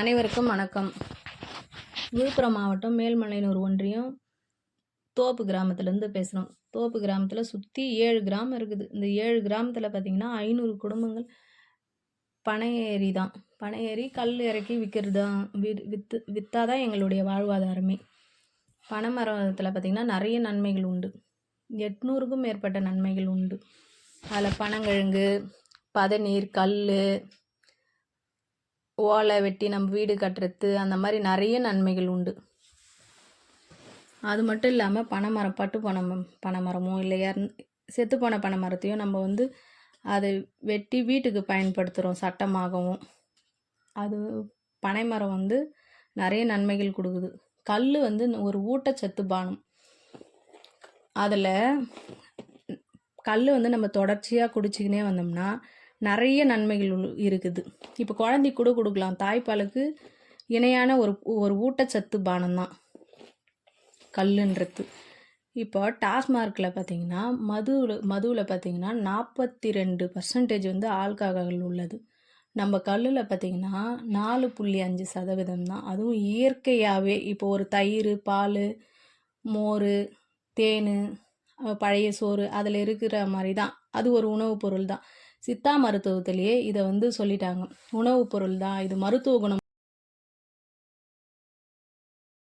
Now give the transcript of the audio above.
அனைவருக்கும் வணக்கம். விழுப்புரம் மாவட்டம் மேல்மலையனூர் ஒன்றியம் தோப்பு கிராமத்துலேருந்து பேசுகிறோம் தோப்பு கிராமத்தில் சுற்றி ஏழு கிராமம் இருக்குது. இந்த ஏழு கிராமத்தில் பார்த்திங்கன்னா ஐநூறு குடும்பங்கள் பனை ஏரி தான் பனை ஏரி கல் இறக்கி விற்கிறது தான் வி விற்று விற்றா தான் எங்களுடைய வாழ்வாதாரமே. பனை மரத்தில் பார்த்திங்கன்னா நிறைய நன்மைகள் உண்டு. எட்நூறுக்கும் மேற்பட்ட நன்மைகள் உண்டு. அதில் பனங்கிழங்கு பதநீர் கல் ஓலை வெட்டி நம்ம வீடு கட்டுறது அந்த மாதிரி நிறைய நன்மைகள் உண்டு. அது மட்டும் இல்லாமல் பனைமரம் பட்டு பனை பனைமரமோ இல்லை இறந் செத்து போன பனை மரத்தையும் நம்ம வந்து அதை வெட்டி வீட்டுக்கு பயன்படுத்துகிறோம் சட்டமாகவும். அது பனைமரம் வந்து நிறைய நன்மைகள் கொடுக்குது. கல் வந்து ஒரு ஊட்டச்சத்து பானம். அதில் கல் வந்து நம்ம தொடர்ச்சியாக குடிச்சிக்கினே வந்தோம்னா நிறைய நன்மைகள் உள்- இருக்குது. இப்போ குழந்தை கூட கொடுக்கலாம். தாய்ப்பாலுக்கு இணையான ஒரு ஒரு ஊட்டச்சத்து பானம் தான் கல்லுன்றது. இப்போ டாஸ்மார்க்கில் பார்த்தீங்கன்னா மதுவில் மதுவில் பார்த்தீங்கன்னா நாற்பத்தி ரெண்டு பர்சன்டேஜ் வந்து ஆல்கஹால் உள்ளது. நம்ம கல்லில் பார்த்தீங்கன்னா நாலு புள்ளி அஞ்சு சதவீதம் தான். அதுவும் இயற்கையாகவே இப்போ ஒரு தயிர் பால் மோர் தேன் பழைய சோறு அதில் இருக்கிற மாதிரி தான். அது ஒரு உணவுப் பொருள் தான். சித்தா மருத்துவத்திலேயே இதை வந்து சொல்லிட்டாங்க. உணவுப் பொருள் தான். இது மருத்துவ குணம்